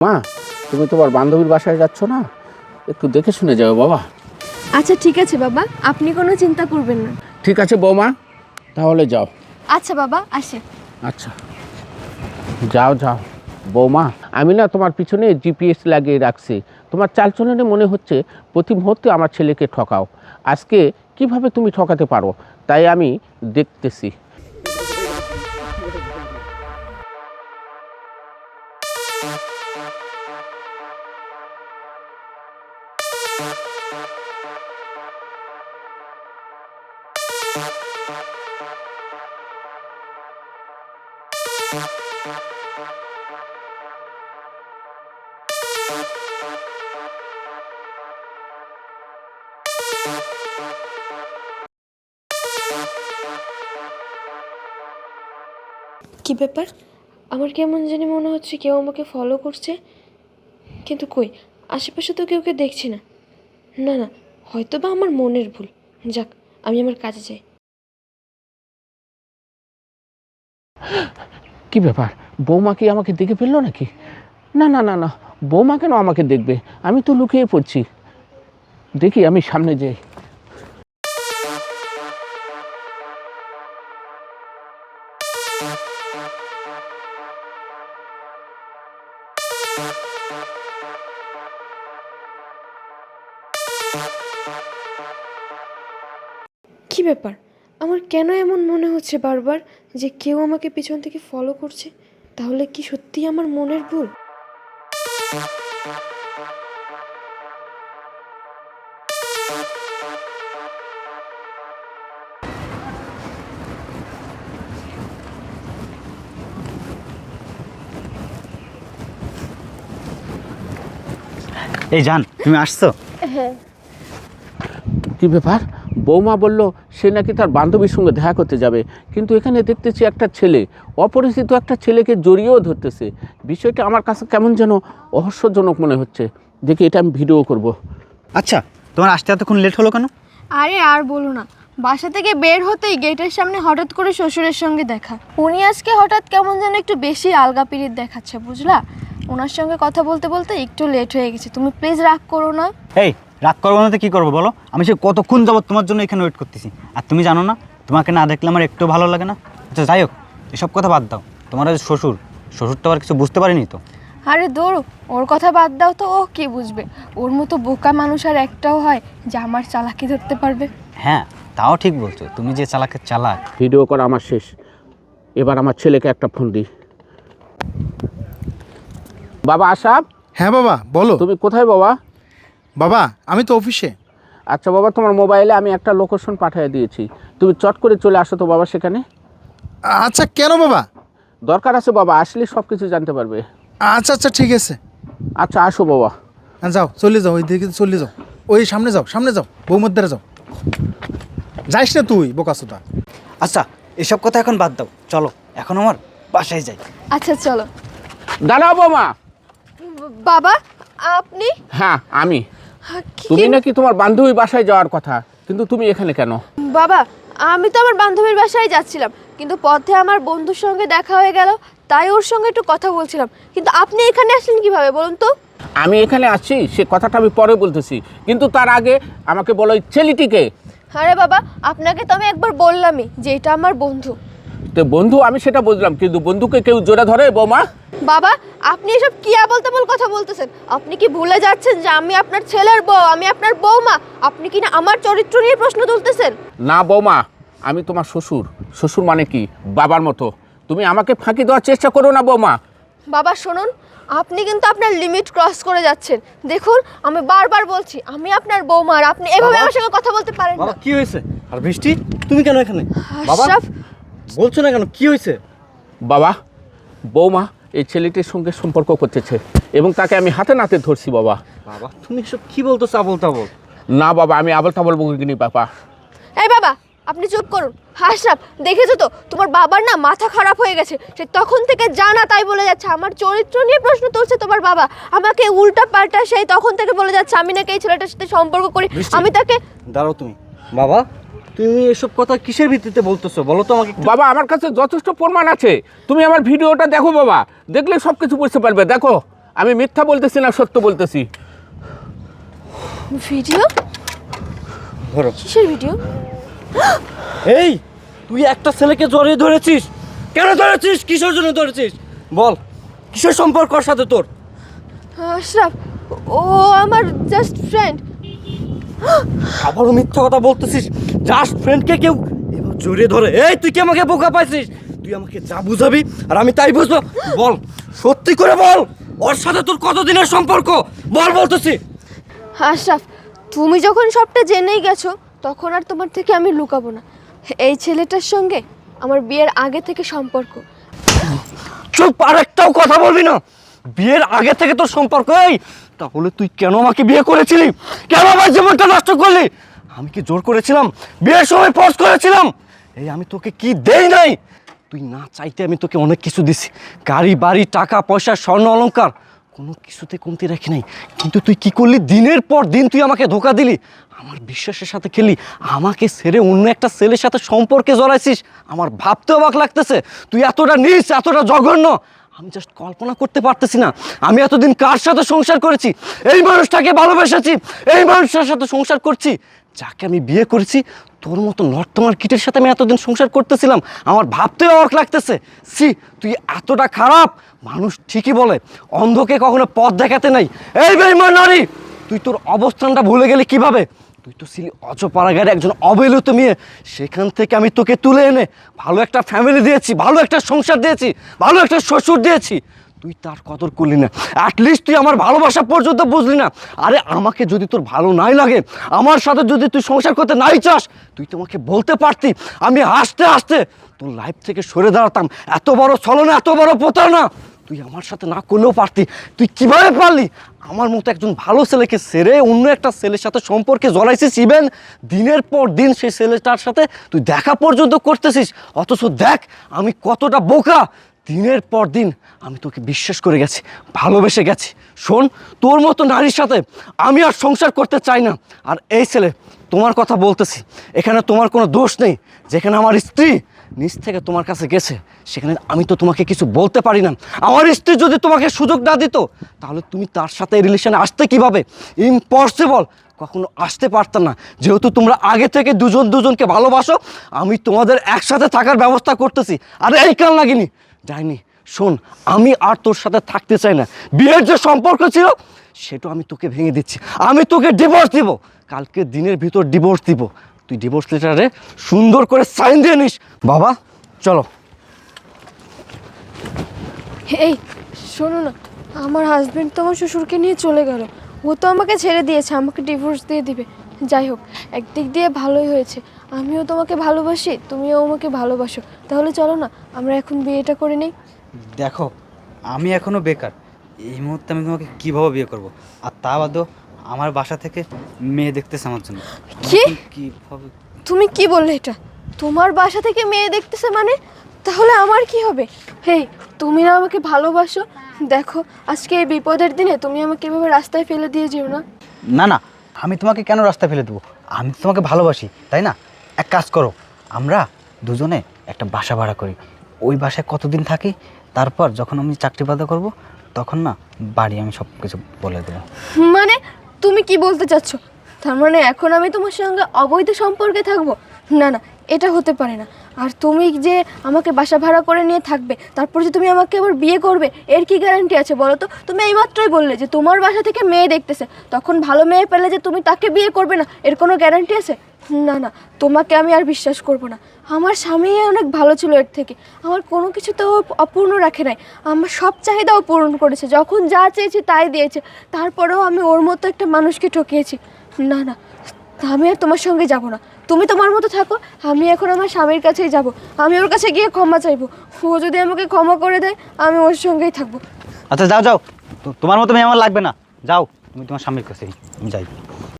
মা তুমি তোমার বান্ধবীর বাসায় যাচ্ছ না? একটু দেখে শুনে যাও বাবা। আচ্ছা ঠিক আছে বাবা। আপনি কোনো চিন্তা করবেন না। ঠিক আছে বৌমা তাহলে যাও। আচ্ছা বাবা আসে। আচ্ছা। যাও যাও। বৌমা আমি না তোমার পিছনে জিপিএস লাগিয়ে রাখছি। তোমার চালচলনে মনে হচ্ছে প্রতি মুহূর্তে আমার ছেলেকে ঠকাও। আজকে কীভাবে তুমি ঠকাতে পারো তাই আমি দেখতেছি। কি ব্যাপার? আমার কেমন জানি মনে হচ্ছে কেউ আমাকে ফলো করছে। কিন্তু কই, আশেপাশে তো কেউ কে দেখছি না। না না হয়তো বা আমার মনের ভুল। যাক আমি আমার কাজে যাই। কি ব্যাপার? বৌমা কি আমাকে দেখে ফেলল নাকি? না না না না। বৌমা কেন আমাকে দেখবে? আমি তো লুকিয়ে পড়ছি। দেখি, আমি সামনে যাই। কি ব্যাপার? আমার কেন এমন মনে হচ্ছে বারবার যে কেউ আমাকে পিছন থেকে ফলো করছে? তাহলে কি সত্যিই আমার মনের ভুল? এই জান তুমি আসছো? হ্যাঁ। কি ব্যাপার? বৌমা বলল সে নাকি তার বান্ধবীর সঙ্গে দেখা করতে যাবে। কিন্তু এখানে দেখতেছি একটা ছেলে অপরিচিত একটা ছেলেকে জড়িয়েও ধরতেছে। বিষয়টা আমার কাছে কেমন যেন রহস্যজনক মনে হচ্ছে। দেখি এটা আমি ভিডিও করব। আচ্ছা তোমার আসতে এতক্ষণ লেট হলো কেন? আরে আর বলো না বাসা থেকে বের হতেই গেটের সামনে হঠাৎ করে শ্বশুরের সঙ্গে দেখা। উনি আজকে হঠাৎ কেমন যেন একটু বেশি আলগা পিরিত দেখাচ্ছে বুঝলা? ওনার সঙ্গে কথা বলতে বলতে একটু লেট হয়ে গেছে তুমি প্লিজ রাগ করো না। এই রাগ করব না তো কী করব বলো? আমি সে কতক্ষণ যাবত তোমার জন্য এখানে ওয়েট করতেছি। আর তুমি জানো না তোমাকে না দেখলে আমার একটু ভালো লাগে না। আচ্ছা যাই হোক এসব কথা বাদ দাও। তোমার ওই শ্বশুর শ্বশুর তো আবার কিছু বুঝতে পারিনি তো? আরে দৌড় ওর কথা বাদ দাও তো ও কি বুঝবে? ওর মতো বোকা মানুষ আর একটাও হয় যে আমার চালাকি ধরতে পারবে। হ্যাঁ তাও ঠিক বলছো। তুমি যে চালাকের চালাক। ভিডিও করা আমার শেষ। এবার আমার ছেলেকে একটা ফোন দিই। বাবা আসাব হ্যাঁ বাবা বলো। তুমি কোথায় বাবা? বাবা আমি তো অফিসে। আচ্ছা বাবা তোমার মোবাইলে আমি একটা লোকেশন পাঠিয়ে দিয়েছি। তুমি চট করে চলে আসো তো বাবা সেখানে। আচ্ছা কেন বাবা? দরকার আছে বাবা আসলে সব কিছু জানতে পারবে। আচ্ছা আচ্ছা ঠিক আছে। আচ্ছা আসো বাবা। হ্যাঁ, যাও চলে যাও ওই দিকে চলে যাও। ওই সামনে যাও সামনে যাও বৌমদ্দারে যাও। যাইস না তুই বোকাসোদা আচ্ছা এসব কথা এখন বাদ দাও। চলো এখন আমার বাসায় যাই। আচ্ছা চলো। দাঁড়াও বাবা বাবা আপনি? হ্যাঁ আমি। তুমি নাকি তোমার বান্ধবীর বাসায় যাওয়ার কথা কিন্তু তুমি এখানে কেন? বাবা আমি তো আমার বান্ধবীর বাসায় যাচ্ছিলাম কিন্তু পথে আমার বন্ধুর সঙ্গে দেখা হয়ে গেল তাই ওর সঙ্গে একটু কথা বলছিলাম। কিন্তু আপনি এখানে আসলেন কীভাবে বলুন তো? আমি এখানে আছি সে কথাটা আমি পরে বলতেছি কিন্তু তার আগে আমাকে বলো ওই ছেলেটিকে। আরে বাবা আপনাকে তো আমি একবার বললামই যে এটা আমার বন্ধু। তো বন্ধু আমি সেটা বুঝলাম কিন্তু বন্ধুকে কেউ জোরে ধরে বৌমা? বাবা আপনি এসব কি আবল তাবল কথা বলতেছেন? আপনি কি ভুলে যাচ্ছেন যে আমি আপনার ছেলের বউ আমি আপনার বৌমা আপনি কি না আমার চরিত্র নিয়ে প্রশ্ন তুলতেছেন? না বৌমা আমি তোমার শ্বশুর। শ্বশুর মানে কি? বাবার মতো। তুমি আমাকে ফাঁকি দেওয়ার চেষ্টা করো না বৌমা। বাবা শুনুন আপনি কিন্তু আপনার লিমিট ক্রস করে যাচ্ছেন। দেখুন আমি বারবার বলছি আমি আপনার বৌমা আর আপনি এভাবে আমার সঙ্গে কথা বলতে পারেন না। বাবা কি হয়েছে? আর বৃষ্টি তুমি কেন এখানে? বাবা আশরাফ। বলছো না কেন? কি হয়েছে? বাবা বৌমা এই ছেলেটির সঙ্গে সম্পর্ক করতেছে এবং তাকে আমি হাতে নাতে ধরছি বাবা। বাবা তুমি এসব কি বলতো চাবল তাবল না বাবা আমি আবল তাবল বকিনি বাবা। এই বাবা আপনি চুপ করুন। হাসরাফ দেখেছ তো তোমার বাবার না মাথা খারাপ হয়ে গেছে। সে তখন থেকে জানা তাই বলে যাচ্ছে। আমার চরিত্র নিয়ে প্রশ্ন তুলছে তোমার বাবা। আমাকে উল্টা পাল্টা সেই তখন থেকে বলে যাচ্ছে আমি নাকি এই ছেলেটার সাথে সম্পর্ক করি। আমি তাকে দাঁড়াও তুমি। বাবা তুমি এসব কথা কিসের ভিত্তিতে বলতেছো? বলো তো আমাকে বাবা আমার কাছে যথেষ্ট প্রমাণ আছে। তুমি আমার ভিডিওটা দেখো বাবা। দেখলে সব কিছু বুঝতে পারবে। দেখো আমি মিথ্যা বলতেছি না সত্য বলতেছি। ভিডিও? ধরো। কিসের ভিডিও? এই তুই একটা ছেলেকে জড়িয়ে ধরেছিস? কেন ধরেছিস? কিসের জন্য ধরেছিস? বল কিসের সম্পর্ক ওর সাথে তোর? আশরাফ ও আমার জাস্ট ফ্রেন্ড আবারও মিথ্যা কথা বলতেছিস? জাস্ট ফ্রেন্ডকে কেউ এবার জড়িয়ে ধরে এই তুই কি আমাকে বোকা পাইছিস? তুই আমাকে যা বুঝাবি আর আমি তাই বুঝব। বল সত্যি করে বল ওর সাথে তোর কতদিনের সম্পর্ক? বল বলতেছি। আশরাফ তুমি যখন সবটা জেনেই গেছো তখন আর তোমার থেকে আমি লুকাবো না। এই ছেলেটার সঙ্গে আমার বিয়ের আগে থেকে সম্পর্ক। চুপ আর একটাও কথা বলবি না। বিয়ের আগে থেকে তোর সম্পর্ক এই তাহলে তুই কেন আমাকে বিয়ে করেছিলি? কেন আমার জীবনটা নষ্ট করলি? আমি কি জোর করেছিলাম? বিয়ের সময় ফোর্স করেছিলাম? এই আমি তোকে কি দেই নাই? তুই না চাইতে আমি তোকে অনেক কিছু দিছি। গাড়ি, বাড়ি, টাকা, পয়সা, স্বর্ণ অলঙ্কার কোনো কিছুতে কমতি রাখি নাই। কিন্তু তুই কি করলি? দিনের পর দিন তুই আমাকে ধোকা দিলি। আমার বিশ্বাসের সাথে খেলি আমাকে ছেড়ে অন্য একটা ছেলের সাথে সম্পর্কে জড়াইছিস। আমার ভাবতে অবাক লাগতেছে। তুই এতটা নিস এতটা জঘন্য। আমি জাস্ট কল্পনা করতে পারতেছি না। আমি এতদিন কার সাথে সংসার করেছি? এই মানুষটাকে ভালোবেসেছি, এই মানুষটার সাথে সংসার করছি। যাকে আমি বিয়ে করেছি, তোর মতো নর্তমার কিটের সাথে আমি এতদিন সংসার করতেছিলাম, আমার ভাবতে অবাক লাগতেছে। সি তুই এতটা খারাপ। মানুষ ঠিকই বলে, অন্ধকে কখনো পথ দেখাতে নাই। এই বেইমান নারী, তুই তোর অবস্থানটা ভুলে গেলি কীভাবে? তুই তো ছিলি অজপাড়াগারে একজন অবহেলিত মেয়ে। সেখান থেকে আমি তোকে তুলে এনে ভালো একটা ফ্যামিলি দিয়েছি, ভালো একটা সংসার দিয়েছি, ভালো একটা শ্বশুর দিয়েছি। তুই তার কদর করলি না। অ্যাটলিস্ট তুই আমার ভালোবাসা পর্যন্ত বুঝলি না। আরে আমাকে যদি তোর ভালো নাই লাগে, আমার সাথে যদি তুই সংসার করতে নাই চাস, তুই তোমাকে বলতে পারতি। আমি হাসতে হাসতে তোর লাইফ থেকে সরে দাঁড়াতাম। এত বড় ছলনা, এত বড় প্রতারণা। তুই আমার সাথে না করলেও পারতি। তুই কীভাবে পারলি? আমার মতো একজন ভালো ছেলেকে সেরে অন্য একটা ছেলের সাথে সম্পর্কে জড়াইছিস ইভেন দিনের পর দিন সেই ছেলেটার সাথে তুই দেখা পর্যন্ত করতেছিস। অথচ দেখ, আমি কতটা বোকা। দিনের পর দিন আমি তোকে বিশ্বাস করে গেছি, ভালোবেসে গেছি। শোন, তোর মতো নারীর সাথে আমি আর সংসার করতে চাই না। আর এই ছেলে, তোমার কথা বলতেছি। এখানে তোমার কোনো দোষ নেই। যেখানে আমার স্ত্রী নিজ থেকে তোমার কাছে গেছে, সেখানে আমি তো তোমাকে কিছু বলতে পারি না। আমার স্ত্রী যদি তোমাকে সুযোগ না দিত, তাহলে তুমি তার সাথে রিলেশনে আসতে কীভাবে? ইম্পসিবল কখনো আসতে পারতাম না। যেহেতু তোমরা আগে থেকে দুজন দুজনকে ভালোবাসো, আমি তোমাদের একসাথে থাকার ব্যবস্থা করতেছি। আর এই কাল লাগিনি যাইনি, শোন, আমি আর তোর সাথে থাকতে চাই না। বিয়ের যে সম্পর্ক ছিল, সেটা আমি তোকে ভেঙে দিচ্ছি। আমি তোকে ডিভোর্স দিব। কালকে দিনের ভিতর ডিভোর্স দিব। তুই ডিভোর্স লেটারে সুন্দর করে সাইন দিয়ে নিস। বাবা চলো। এই শোনো না আমার হাজবেন্ড তো আমার শ্বশুরকে নিয়ে চলে গেল। ও তো আমাকে ছেড়ে দিয়েছে আমাকে ডিভোর্স দিয়ে দিবে। যাই হোক একদিক দিয়ে ভালোই হয়েছে। আমিও তোমাকে ভালোবাসি তুমিও আমাকে ভালোবাসো। তাহলে চলো না আমরা এখন বিয়েটা করে নিই। দেখো আমি এখনও বেকার। এই মুহূর্তে আমি তোমাকে কীভাবে বিয়ে করব? আর তা বাদেও আমার বাসা থেকে মেয়ে দেখতেছে আমার জন্য। কি? কীভাবে তুমি কি বললে এটা? তোমার বাসা থেকে মেয়ে দেখতেছে মানে? তাহলে আমার কি হবে? হেই তুমি না আমাকে ভালোবাসো? দেখো আজকে এই বিপদের দিনে তুমি আমাকে এভাবে রাস্তায় ফেলে দিয়ে যেও না। না না আমি তোমাকে কেন রাস্তায় ফেলে দেবো? আমি তোমাকে ভালোবাসি তাই না? এক কাজ করো আমরা দুজনে একটা বাসা ভাড়া করি। ওই বাসায় কতদিন থাকি? তারপর যখন আমি চাকরি বাদা করব তখন না বাড়ি আমি সব কিছু বলে দেবো। মানে? তুমি কি বলতে চাচ্ছ? তার মানে এখন আমি তোমার সঙ্গে অবৈধ সম্পর্কে থাকব? না না, এটা হতে পারে না। আর তুমি যে আমাকে বাসা ভাড়া করে নিয়ে থাকবে, তারপর যে তুমি আমাকে আবার বিয়ে করবে, এর কি গ্যারান্টি আছে বলো তো? তুমি এইমাত্রই বললে যে তোমার বাসা থেকে মেয়ে দেখতেছে। তখন ভালো মেয়ে পেলে যে তুমি তাকে বিয়ে করবে না, এর কোনো গ্যারান্টি আছে? না না, তোমাকে আমি আর বিশ্বাস করব না। আমার স্বামী অনেক ভালো ছিল এর থেকে। আমার কোনো কিছু তো অপূর্ণ রাখে নাই। আমার সব চাহিদাও পূরণ করেছে। যখন যা চেয়েছি তাই দিয়েছে। তারপরেও আমি ওর মতো একটা মানুষকে ঠকিয়েছি। না না, আমি আর তোমার সঙ্গে যাব না। তুমি তোমার মতো থাকো। আমি এখন আমার স্বামীর কাছেই যাব। আমি ওর কাছে গিয়ে ক্ষমা চাইব। ও যদি আমাকে ক্ষমা করে দেয়, আমি ওর সঙ্গেই থাকব। আচ্ছা যাও যাও। তোমার মতো আমার লাগবে না। যাও, তুমি তোমার স্বামীর কাছে আমি যাই।